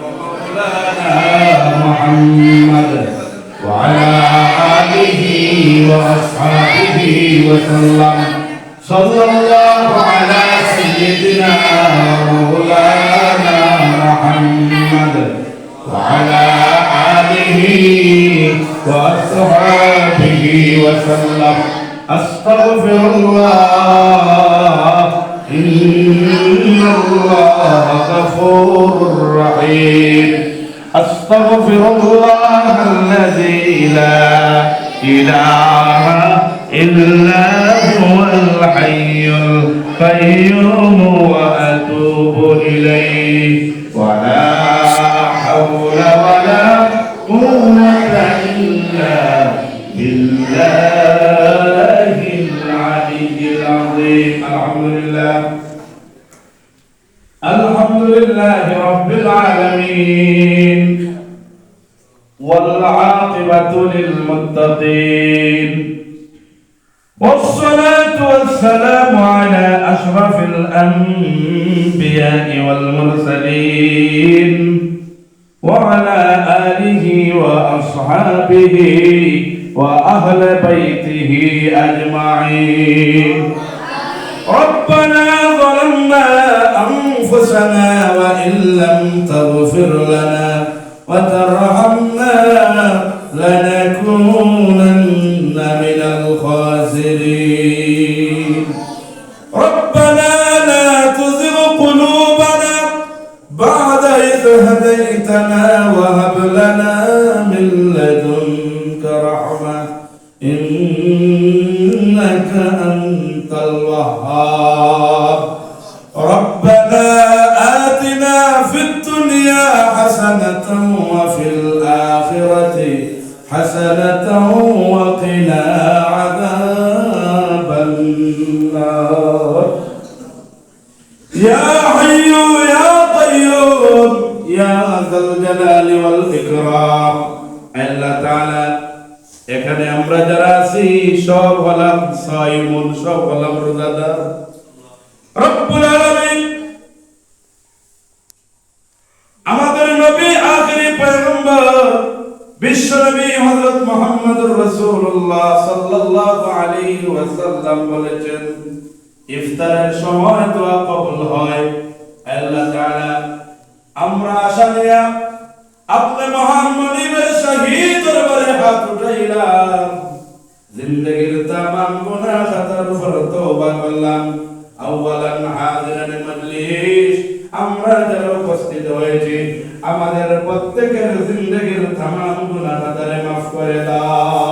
ومولانا محمد وعلى آله وأصحابه وسلم. صلى الله على سيدنا مولانا محمد وعلى آله وأصحابه وسلم. أستغفر الله إن الله غفور رحيم. أستغفر الله الذي لا إله إلا هو الحي القيوم وأتوب إليه. ولا حول ولا للمتقين والصلاة والسلام على أشرف الأنبياء والمرسلين وعلى آله وأصحابه وأهل بيته أجمعين. ربنا ظلمنا أنفسنا وإن لم تغفر لنا وترحمنا هديتنا وهب لنا من لدنك رحمة. إنك أنت الوهاب. ربنا آتنا في الدنيا حسنة وفي الآخرة حسنة وقنا عذاب النار. يا حي يا قيوم يا যাল জালালি ওয়াল ইকরাম। আল্লাহ তাআলা এখানে আমরা যারা আছি, সব হলাম সাইমুন, সব হলাম রোজাদার। রব্বুল আলামিন আমাদের নবী, আখরি পয়গম্বর, বিশ্ব নবী হযরত মুহাম্মদুর রাসূলুল্লাহ সাল্লাল্লাহু আলাইহি ওয়াসাল্লাম বলেছেন, ইফতারের সময় দোয়া কবুল হয়। আল্লাহ তাআলা আমরা আশা নিয়া আপনি মহান মনিবের শহীদ দরবারে হাত উঠাইলাম। জিন্দগির তামাম গুনাহ খাতার উপর তওবা করলাম। আউয়ালান হাজিরান মজলিস। আমরা যারা উপস্থিত হয়েছি, আমাদের প্রত্যেকের জিন্দগির তামাম গুনাহ খাতারে মাফ করে দাও।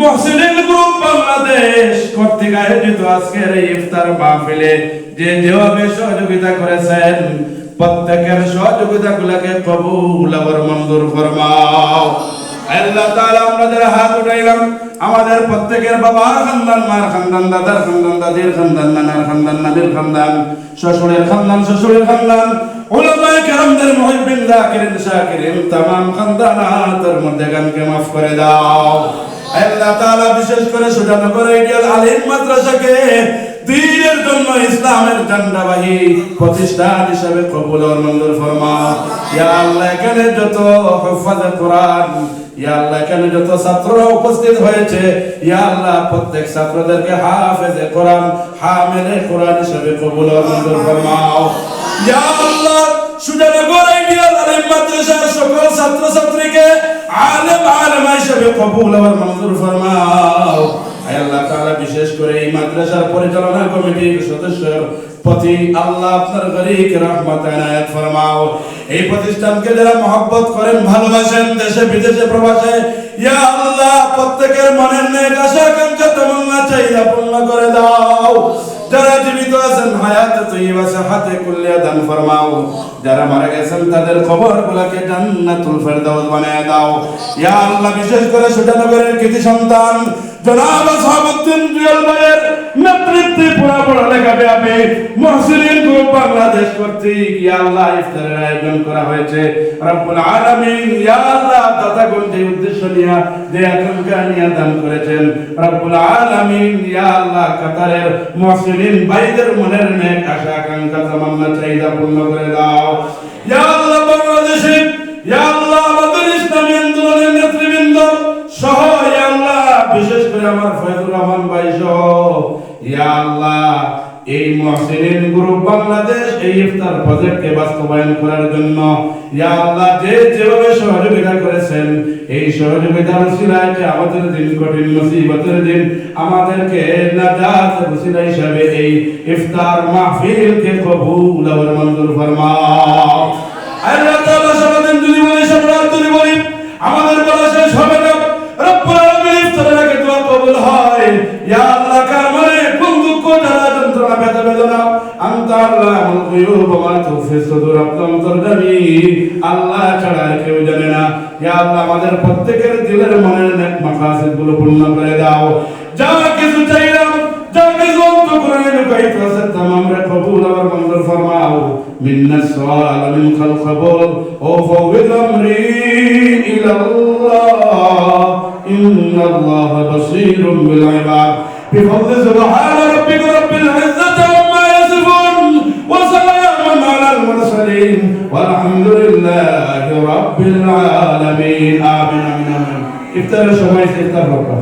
মুহসিনিন গ্রুপ বাংলাদেশ কর্তৃক আয়োজিত আজকের এই ইফতার মাহফিলে যে যেভাবে সহযোগিতা করেছেন প্রত্যেকের সহযোগিতা গুলাকে কবুল আর মঞ্জুর ফরমাও আল্লাহ তাআলা আমরা যারা হাত উঠাইলাম আমাদের প্রত্যেকের বাবার খানদান মার খানদান দাদার খানদান দাদির খানদান নানার খানদান নানির খানদান শ্বশুরের খানদান শ্বশুরের খানদান উলামায়ে কেরামদের মুহিব্বিন যাকিরিন শাকিরিন तमाम খানদানাতের মধ্যে গানকে মাফ করে দাও আল্লাহ তাআলা বিশেষ করে সুজানগর আইডিয়াল আলিম মাদ্রাসাকে দ্বীনের জন্য ইসলামের ঝান্ডাবাহী প্রতিষ্ঠান হিসেবে কবুল ও মঞ্জুর ফরমাও ইয়া আল্লাহ, এখানে যত হুফাজে কোরআন, ইয়া আল্লাহ, এখানে যত ছাত্ররা উপস্থিত হয়েছে, ইয়া আল্লাহ, প্রত্যেক ছাত্রদেরকে হাফেজে কোরআন, হামেলে কোরআন হিসেবে কবুল ও মঞ্জুর ফরমাও। ইয়া আল্লাহ সুজানগর বিশেষ করে এই মাদ্রাসার পরিচালনা কমিটির সদস্যের প্রতি আল্লাহ আপনার গরিক রহমত এনায়েত ফরমাও। এই প্রতিষ্ঠানকে যারা মহব্বত করেন, ভালোবাসেন, দেশে, বিদেশে প্রবাসে, ইয়া আল্লাহ, প্রত্যেকের মনের নেক আশা আকাঙ্ক্ষা তামান্না চাহিদা পূর্ণ করে দাও। আছেন, হায়াত তৈবা সাহাতে কুল্লিয়া দান ফরমাও। যারা মারা গেছেন, তাদের খবর গুলাকে জান্নাতুল ফেরদাউস বানায় দাও। ইয়া আল্লাহ, বিশেষ করে সুজানগরের কৃতি সন্তান জনাব সাহাবুদ্দিন জুয়েল ভাইয়ের নেতৃত্বে পুরা পড়ালেখা ব্যাপী মহসিলিন গ্রুপ বাংলাদেশ কর্তৃক ইয়া আল্লাহ ইফতারের আয়োজন করা হয়েছে। রব্বুল আলামিন ইয়া আল্লাহ দাতাগণ যে উদ্দেশ্য নিয়ে যে আকাঙ্ক্ষা নিয়ে দান করেছেন। রব্বুল আলামিন ইয়া আল্লাহ কাতারের মহসিলিন ভাইদের মনের নেক আশা, আকাঙ্ক্ষা তামান্না চাহিদা পূর্ণ করে দাও। ইয়া আল্লাহ বাংলাদেশে, ইয়া আল্লাহ করে আমার ফয়জুর রহমান ভাই সহ, ইয়া আল্লাহ, এই মহসিনিন গ্রুপ বাংলাদেশ এই ইফতার প্রজেক্টকে বাস্তবায়ন করার জন্য, ইয়া আল্লাহ, যে যেভাবে সহযোগিতা করেছেন, এই সহযোগিতার উসিলায় যে আমাদের দিন, কঠিন মুসিবতের দিন, আমাদেরকে নাজাত উসিলা হিসাবে এই ইফতার মাহফিলকে কবুল আর মঞ্জুর ফরমাও। আল্লাহ তাআলা আল্লাহ ছাড়া আর কেউ জানে না ইয়া আল্লাহ আমাদের প্রত্যেকের দিলের মনের নেক মাকাসিদ গুলো পূর্ণ করে দাও যা কিছু চাইলাম যা কিছু অন্ত করে লুকাইতে আছে তামাম রে কবুল আর মঞ্জুর ফরমাও মিন্না সুআল মিন খাল কবুল ও ফাওয়িদ আমরি ইলা আল্লাহ ইন্নাল্লাহ বাসীরুম বিল ইবাদ بفضل سبحان ربك رب العزة المرسلين والحمد لله رب العالمين. آمين آمين آمين. افتر شمعي سيفتر ربنا.